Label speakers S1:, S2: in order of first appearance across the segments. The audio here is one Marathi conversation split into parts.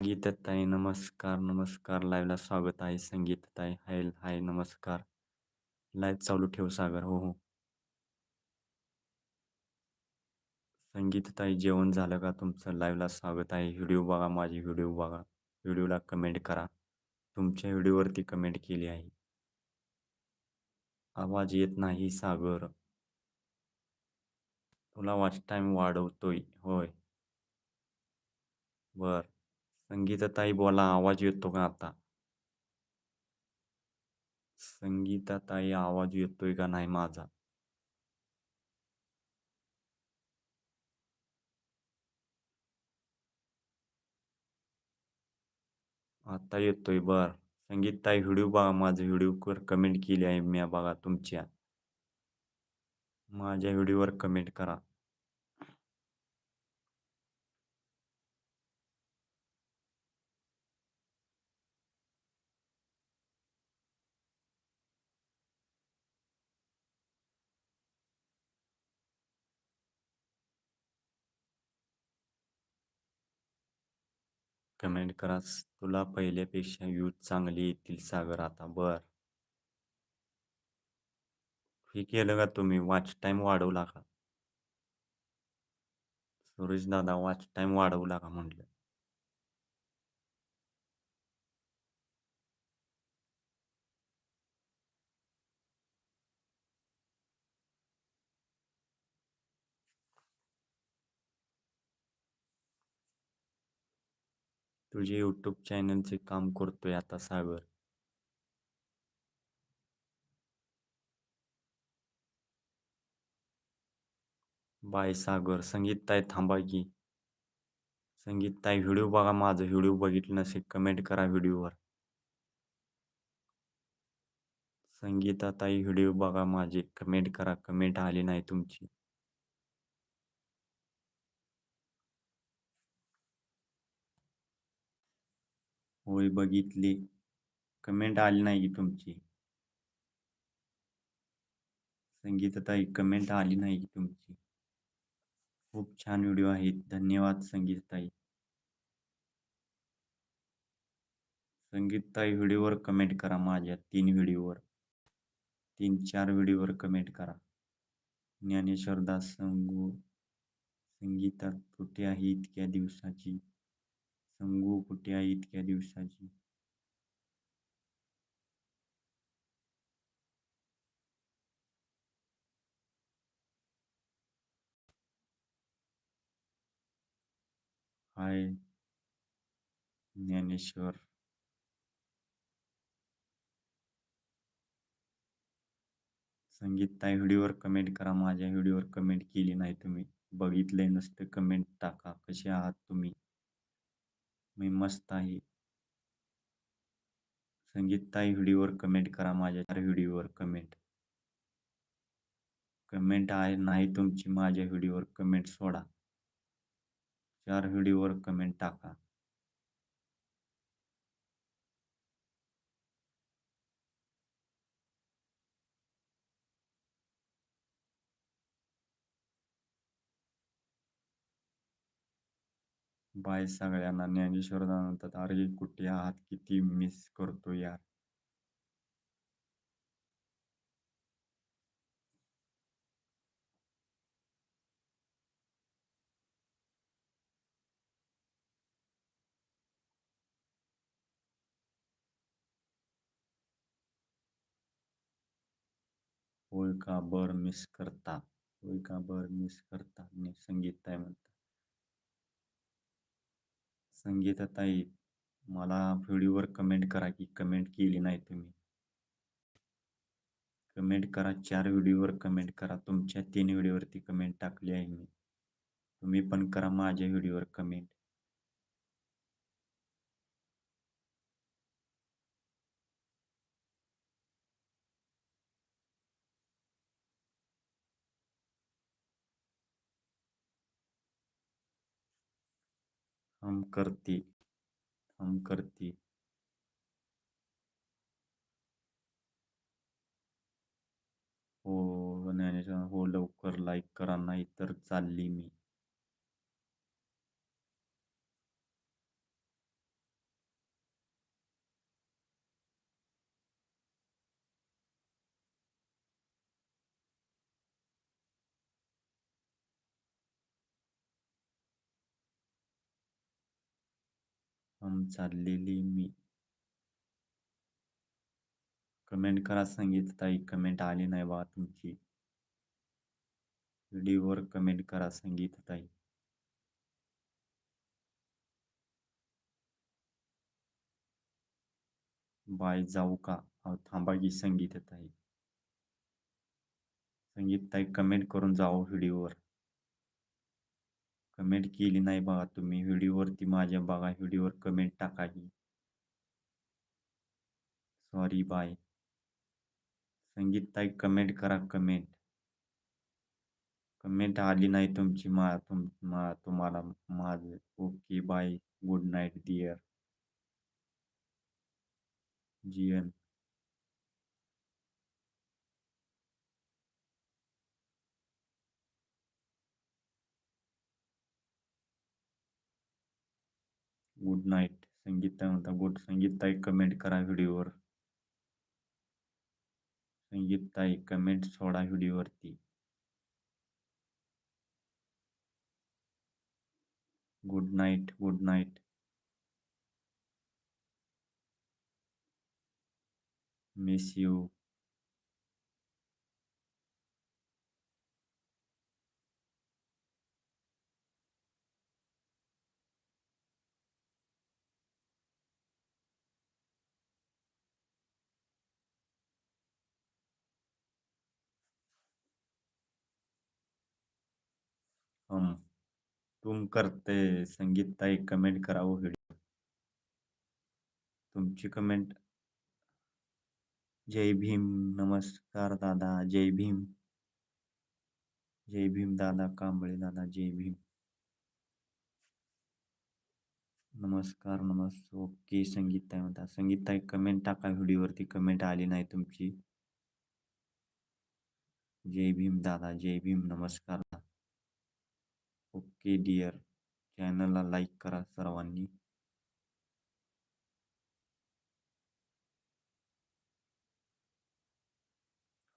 S1: संगीताताई नमस्कार नमस्कार. लाईव्हला स्वागत आहे. संगीतताई हाय हाय नमस्कार. लाईव्ह चालू ठेव सागर. हो हो. संगीतताई जेवण झालं का तुमचं? लाईव्हला स्वागत आहे. व्हिडिओ बघा माझी व्हिडिओ बघा. व्हिडिओला कमेंट करा. तुमच्या व्हिडिओवरती कमेंट केली आहे. आवाज येत नाही सागर. तुला वॉच टाईम वाढवतोय. होय. बर. संगीताताई बोला आवाज येतो का आता संगीताताई आवाज येतोय का नाही माझा आता येतोय बर संगीतताई व्हिडिओ बघा माझ्या व्हिडिओवर कमेंट केली आहे मी बघा तुमच्या माझ्या व्हिडिओवर कमेंट करा कमेंट करा तुला पहिल्यापेक्षा व्ह्यूज चांगले येतील सागर आता बर. हे केलं का तुम्ही? वॉच टाईम वाढवला का सुरेश दादा वॉच टाईम वाढवला का म्हटलं तुझे यूट्यूब चॅनलचे काम करतोय आता सागर. बाय सागर. संगीत ताई थांबा की. संगीत ताई व्हिडिओ बघा माझं. व्हिडिओ बघितलं नसेल कमेंट करा व्हिडिओवर. संगीता ताई व्हिडिओ बघा माझे. कमेंट करा. कमेंट आली नाही तुमची. होय बघितली. कमेंट आली नाही की तुमची? संगीतताई कमेंट आली नाही की तुमची? खूप छान व्हिडिओ आहेत. धन्यवाद संगीतताई. संगीतताई व्हिडिओवर कमेंट करा माझ्या. तीन व्हिडिओवर तीन चार व्हिडिओवर कमेंट करा. ज्ञानेश्वर दास संगू संगीतात कुठे आहे इतक्या दिवसाची. संगू कुठे आहे इतक्या दिवसाची? हाय ज्ञानेश्वर. संगीत ताई व्हिडिओवर कमेंट करा माझ्या व्हिडिओवर कमेंट केली नाही तुम्ही. बघितलंय नसतं कमेंट टाका कसे आहात तुम्ही? मी मस्त आहे. संगीतताई व्हिडिओवर कमेंट करा माझ्या चार व्हिडिओवर कमेंट कमेंट आहे नाही तुमची माझ्या व्हिडिओवर कमेंट सोडा. चार व्हिडिओवर कमेंट टाका. बाय सगळ्यांना ज्ञानेश्वर म्हणतात अरे कुठे आहात? किती मिस करतो यार. होय का? बर मिस करता. होय का? बर मिस करता. संगीत ताई म्हणतात. संगीताताई मला व्हिडिओवर कमेंट करा की कमेंट केली नाही तुम्ही. कमेंट करा चार व्हिडिओवर कमेंट करा. तुमच्या तीन व्हिडिओवरती कमेंट टाकली आहे मी. तुम्ही पण करा माझ्या व्हिडिओवर कमेंट. हम करती हम करती. हो, हो, हो ज्ञानेश्वर हो लवकर लाईक करा नाही तर चालली मी. चाललेले मी. कमेंट करा संगीताताई कमेंट आली नाही बा तुमची. व्हिडिओवर कमेंट करा संगीताताई बाय जाऊ का? अहो, थांबा की संगीताताई संगीतताई कमेंट करून जाओ व्हिडिओवर कमेंट केली नाही बघा तुम्ही. व्हिडिओवरती माझ्या बघा. व्हिडिओवर कमेंट टाका ही. सॉरी बाय संगीतताई कमेंट करा कमेंट कमेंट आली नाही तुमची मा तुम मा तुम्हाला. माझं. Okay bye good night dear GN good night संगीतताई म्हणता? गुड संगीतताई कमेंट करा वीडियो व्हिडिओवर संगीतताई कमेंट सोडा व्हिडिओवरती good night good night. Miss you हम तुम करते संगीतताई कमेंट करा वो व्हिडिओ तुमची कमेंट। जय भीम। नमस्कार दादा। जय भीम। जय भीम दादा कांबळे दादा। जय भीम। नमस्कार नमस् ओके संगीतताई म्हणता। संगीतताई कमेंट टाका व्हिडिओवरती. कमेंट आली नाही तुमची। जय भीम दादा। जय भीम। नमस्कार ओके डिअर. चॅनलला लाईक करा सर्वांनी.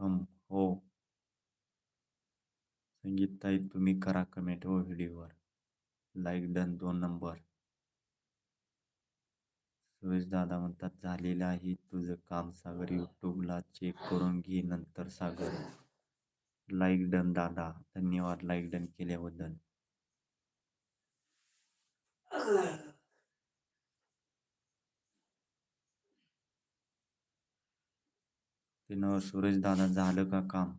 S1: हम हो. संगीतताई तुम्ही करा कमेंट हो व्हिडिओवर. लाईक डन दोन नंबर सुरेश दादा म्हणतात झालेलं आहे. तुझं काम सागर यूट्यूबला चेक करून घे नंतर सागर. लाईक डन दादा. धन्यवाद. लाईक डन केल्याबद्दल. ते सूरज दादा झालं का काम?